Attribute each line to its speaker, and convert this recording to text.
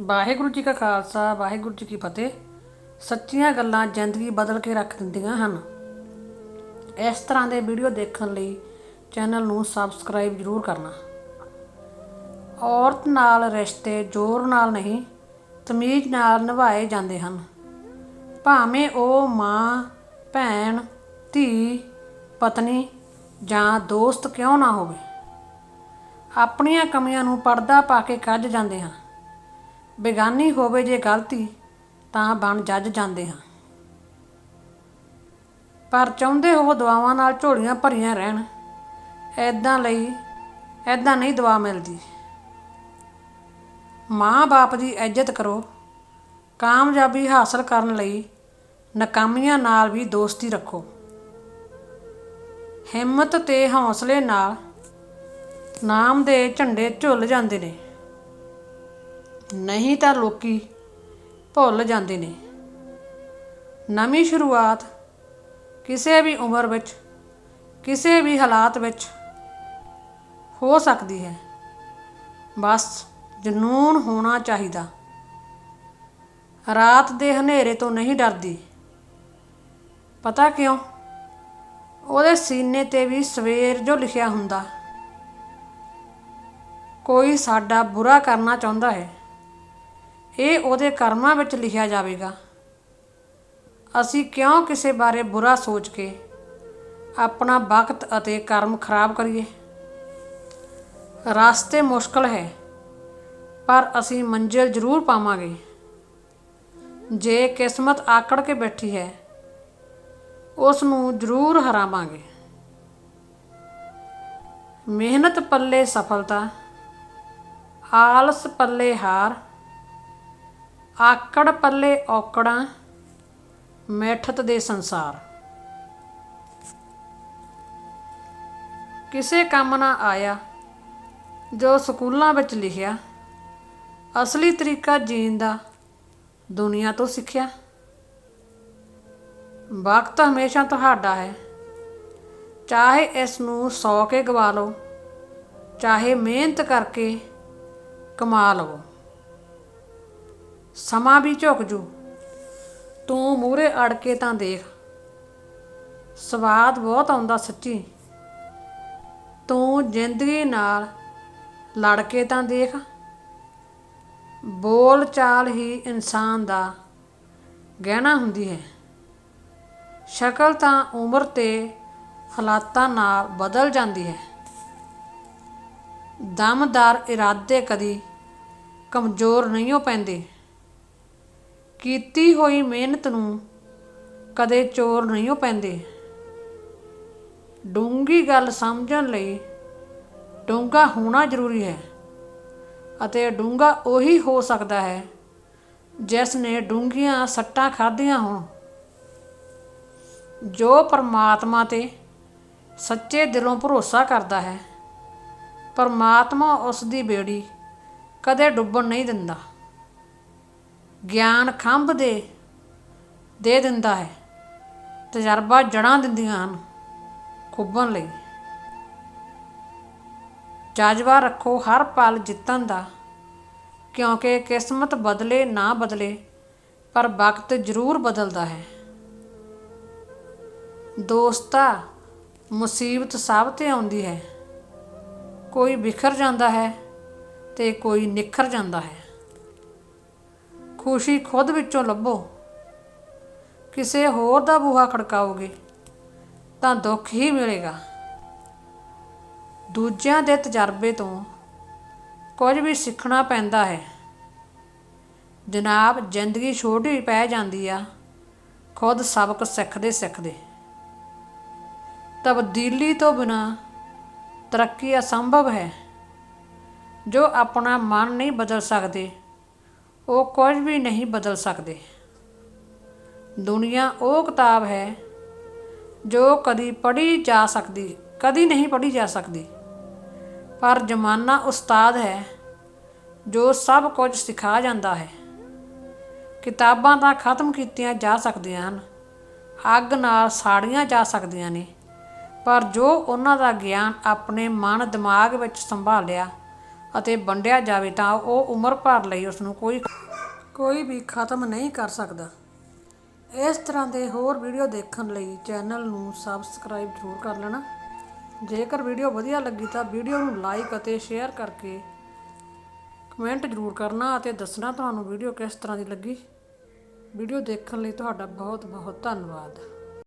Speaker 1: ਵਾਹਿਗੁਰੂ ਜੀ ਕਾ ਖਾਲਸਾ, ਵਾਹਿਗੁਰੂ ਜੀ ਕੀ ਫਤਿਹ। ਸੱਚੀਆਂ ਗੱਲਾਂ ਜ਼ਿੰਦਗੀ ਬਦਲ ਕੇ ਰੱਖ ਦਿੰਦੀਆਂ ਹਨ। ਇਸ ਤਰ੍ਹਾਂ ਦੇ ਵੀਡੀਓ ਦੇਖਣ ਲਈ ਚੈਨਲ ਨੂੰ ਸਬਸਕ੍ਰਾਈਬ ਜ਼ਰੂਰ ਕਰਨਾ। ਔਰਤ ਨਾਲ ਰਿਸ਼ਤੇ ਜ਼ੋਰ ਨਾਲ ਨਹੀਂ, ਤਮੀਜ਼ ਨਾਲ ਨਿਭਾਏ ਜਾਂਦੇ ਹਨ। ਭਾਵੇਂ ਉਹ ਮਾਂ, ਭੈਣ, ਧੀ, ਪਤਨੀ ਜਾਂ ਦੋਸਤ ਕਿਉਂ ਨਾ ਹੋਵੇ। ਆਪਣੀਆਂ ਕਮੀਆਂ ਨੂੰ ਪਰਦਾ ਪਾ ਕੇ ਕੱਢ ਜਾਂਦੇ ਹਨ। ਬੇਗਾਨੀ ਹੋਵੇ ਜੇ ਗਲਤੀ, ਤਾਂ ਬਣ ਜੱਜ ਜਾਂਦੇ ਹਾਂ। ਪਰ ਚਾਹੁੰਦੇ ਹੋ ਦੁਆਵਾਂ ਨਾਲ ਝੋਲੀਆਂ ਭਰੀਆਂ ਰਹਿਣ। ਐਦਾਂ ਲਈ ਐਦਾਂ ਨਹੀਂ ਦੁਆ ਮਿਲਦੀ। ਮਾਂ-ਬਾਪ ਦੀ ਇੱਜ਼ਤ ਕਰੋ। ਕਾਮਯਾਬੀ ਹਾਸਲ ਕਰਨ ਲਈ ਨਾਕਾਮੀਆਂ ਨਾਲ ਵੀ ਦੋਸਤੀ ਰੱਖੋ। ਹਿੰਮਤ ਤੇ ਹੌਸਲੇ ਨਾਲ ਨਾਮ ਦੇ ਝੰਡੇ ਝੁੱਲ ਜਾਂਦੇ ਨੇ। ਨਹੀਂ ਤਾਂ ਲੋਕੀ ਭੁੱਲ ਜਾਂਦੇ ਨੇ। ਨਵੀਂ ਸ਼ੁਰੂਆਤ ਕਿਸੇ ਵੀ ਉਮਰ ਵਿੱਚ, ਕਿਸੇ ਵੀ ਹਾਲਾਤ ਵਿੱਚ ਹੋ ਸਕਦੀ ਹੈ। ਬਸ ਜਨੂਨ ਹੋਣਾ ਚਾਹੀਦਾ। ਰਾਤ ਦੇ ਹਨੇਰੇ ਤੋਂ ਨਹੀਂ ਡਰਦੀ। ਪਤਾ ਕਿਉਂ? ਉਹਦੇ ਸੀਨੇ ਤੇ ਵੀ ਸਵੇਰ ਜੋ ਲਿਖਿਆ ਹੁੰਦਾ, ਕੋਈ ਸਾਡਾ ਬੁਰਾ ਕਰਨਾ ਚਾਹੁੰਦਾ ਹੈ। ਇਹ ਉਹਦੇ ਕਰਮਾਂ ਵਿੱਚ ਲਿਖਿਆ ਜਾਵੇਗਾ। ਅਸੀਂ ਕਿਉਂ ਕਿਸੇ ਬਾਰੇ ਬੁਰਾ ਸੋਚ ਕੇ ਆਪਣਾ ਵਕਤ ਅਤੇ ਕਰਮ ਖਰਾਬ ਕਰੀਏ? ਰਾਸਤੇ ਮੁਸ਼ਕਲ ਹੈ, ਪਰ ਅਸੀਂ ਮੰਜ਼ਿਲ ਜ਼ਰੂਰ ਪਾਵਾਂਗੇ। ਜੇ ਕਿਸਮਤ ਆਕੜ ਕੇ ਬੈਠੀ ਹੈ ਉਸ ਨੂੰ ਜ਼ਰੂਰ ਹਰਾਵਾਂਗੇ। ਮਿਹਨਤ ਪੱਲੇ ਸਫਲਤਾ, ਆਲਸ ਪੱਲੇ ਹਾਰ ਆਕੜ ਪੱਲੇ ਔਕੜਾਂ ਮੈਠਤ ਦੇ ਸੰਸਾਰ। ਕਿਸੇ ਕੰਮ ਨਾ ਆਇਆ, ਜੋ ਸਕੂਲਾਂ ਵਿੱਚ ਲਿਖਿਆ, ਅਸਲੀ ਤਰੀਕਾ ਜੀਣ ਦਾ ਦੁਨੀਆ ਤੋਂ ਸਿੱਖਿਆ। ਵਕਤ ਹਮੇਸ਼ਾ ਤੁਹਾਡਾ ਹੈ। ਚਾਹੇ ਇਸ ਨੂੰ ਸੌ ਕੇ ਗਵਾ ਲਓ, ਚਾਹੇ ਮਿਹਨਤ ਕਰਕੇ ਕਮਾ ਲਵੋ। ਸਮਾਂ ਵੀ ਝੁਕ ਜੂ। ਤੂੰ ਮੂਹਰੇ ਅੜ ਕੇ ਤਾਂ ਦੇਖ। ਸਵਾਦ ਬਹੁਤ ਆਉਂਦਾ ਸੱਚੀ। ਤੂੰ ਜ਼ਿੰਦਗੀ ਨਾਲ ਲੜ ਕੇ ਤਾਂ ਦੇਖ। ਬੋਲ ਚਾਲ ਹੀ ਇਨਸਾਨ ਦਾ ਗਹਿਣਾ ਹੁੰਦੀ ਹੈ। ਸ਼ਕਲ ਤਾਂ ਉਮਰ ਤੇ ਹਾਲਾਤਾਂ ਨਾਲ ਬਦਲ ਜਾਂਦੀ ਹੈ। ਦਮਦਾਰ ਇਰਾਦੇ ਕਦੀ ਕਮਜ਼ੋਰ ਨਹੀਂ ਹੋ ਪੈਂਦੇ। ਕੀਤੀ ਹੋਈ ਮਿਹਨਤ ਨੂੰ ਕਦੇ ਚੋਰ ਨਹੀਂ ਹੋ ਪੈਂਦੇ। ਡੂੰਗੀ ਗੱਲ ਸਮਝਣ ਲਈ ਡੂੰਗਾ ਹੋਣਾ ਜ਼ਰੂਰੀ ਹੈ ਅਤੇ ਡੂੰਗਾ ਉਹੀ ਹੋ ਸਕਦਾ ਹੈ ਜਿਸ ਨੇ ਡੂੰਗੀਆਂ ਸੱਟਾਂ ਖਾਧੀਆਂ ਹੋਣ। ਜੋ ਪਰਮਾਤਮਾ ਤੇ ਸੱਚੇ ਦਿਲੋਂ ਭਰੋਸਾ ਕਰਦਾ ਹੈ, ਪਰਮਾਤਮਾ ਉਸ ਦੀ ਬੇੜੀ ਕਦੇ ਡੁੱਬਣ ਨਹੀਂ ਦਿੰਦਾ। ਗਿਆਨ ਖੰਭ ਦੇ ਦੇ ਦਿੰਦਾ ਹੈ। ਤਜਰਬਾ ਜੜਾਂ ਦਿੰਦੀਆਂ ਹਨ ਖੁੱਬਣ ਲਈ। ਜਜ਼ਬਾ ਰੱਖੋ ਹਰ ਪਲ ਜਿੱਤਣ ਦਾ, ਕਿਉਂਕਿ ਕਿਸਮਤ ਬਦਲੇ ਨਾ ਬਦਲੇ, ਪਰ ਵਕਤ ਜ਼ਰੂਰ ਬਦਲਦਾ ਹੈ। ਦੋਸਤਾ, ਮੁਸੀਬਤ ਸਭ ਤੇ ਆਉਂਦੀ ਹੈ। ਕੋਈ ਵਿਖਰ ਜਾਂਦਾ ਹੈ ਤੇ ਕੋਈ ਨਿਖਰ ਜਾਂਦਾ ਹੈ। ਖੁਸ਼ੀ ਖੁਦ ਵਿੱਚੋਂ ਲੱਭੋ। ਕਿਸੇ ਹੋਰ ਦਾ ਬੂਹਾ ਖੜਕਾਓਗੇ, ਤਾਂ ਦੁੱਖ ਹੀ ਮਿਲੇਗਾ। ਦੂਜਿਆਂ ਦੇ ਤਜਰਬੇ ਤੋਂ ਕੁਝ ਵੀ ਸਿੱਖਣਾ ਪੈਂਦਾ ਹੈ। ਜਨਾਬ, ਜ਼ਿੰਦਗੀ ਛੋਟੀ ਪੈ ਜਾਂਦੀ ਆ। ਖੁਦ ਸਬਕ ਸਿੱਖਦੇ ਸਿੱਖਦੇ। ਤਬਦੀਲੀ ਤੋਂ ਬਿਨਾ ਤਰੱਕੀ ਅਸੰਭਵ ਹੈ। ਜੋ ਆਪਣਾ ਮਨ ਨਹੀਂ ਬਦਲ ਸਕਦੇ ਉਹ ਕੁਝ ਵੀ ਨਹੀਂ ਬਦਲ ਸਕਦੇ। ਦੁਨੀਆ ਉਹ ਕਿਤਾਬ ਹੈ ਜੋ ਕਦੀ ਪੜ੍ਹੀ ਜਾ ਸਕਦੀ, ਕਦੀ ਨਹੀਂ ਪੜ੍ਹੀ ਜਾ ਸਕਦੀ। ਪਰ ਜ਼ਮਾਨਾ ਉਸਤਾਦ ਹੈ ਜੋ ਸਭ ਕੁਝ ਸਿਖਾ ਜਾਂਦਾ ਹੈ। ਕਿਤਾਬਾਂ ਤਾਂ ਖਤਮ ਕੀਤੀਆਂ ਜਾ ਸਕਦੀਆਂ ਹਨ, ਅੱਗ ਨਾਲ ਸਾੜੀਆਂ ਜਾ ਸਕਦੀਆਂ ਨੇ, ਪਰ ਜੋ ਉਹਨਾਂ ਦਾ ਗਿਆਨ ਆਪਣੇ ਮਨ ਦਿਮਾਗ ਵਿੱਚ ਸੰਭਾਲਿਆ ਅਤੇ ਵੰਡਿਆ ਜਾਵੇ ਤਾਂ ਉਹ ਉਮਰ ਭਰ ਲਈ ਉਸ ਨੂੰ ਕੋਈ ਕੋਈ ਵੀ ਖਤਮ ਨਹੀਂ ਕਰ ਸਕਦਾ। ਇਸ ਤਰ੍ਹਾਂ ਦੇ ਹੋਰ ਵੀਡੀਓ ਦੇਖਣ ਲਈ ਚੈਨਲ ਨੂੰ ਸਬਸਕ੍ਰਾਈਬ ਜ਼ਰੂਰ ਕਰ ਲੈਣਾ। ਜੇਕਰ ਵੀਡੀਓ ਵਧੀਆ ਲੱਗੀ ਤਾਂ ਵੀਡੀਓ ਨੂੰ ਲਾਈਕ ਅਤੇ ਸ਼ੇਅਰ ਕਰਕੇ ਕਮੈਂਟ ਜ਼ਰੂਰ ਕਰਨਾ ਅਤੇ ਦੱਸਣਾ ਤੁਹਾਨੂੰ ਵੀਡੀਓ ਕਿਸ ਤਰ੍ਹਾਂ ਦੀ ਲੱਗੀ। ਵੀਡੀਓ ਦੇਖਣ ਲਈ ਤੁਹਾਡਾ ਬਹੁਤ ਬਹੁਤ ਧੰਨਵਾਦ।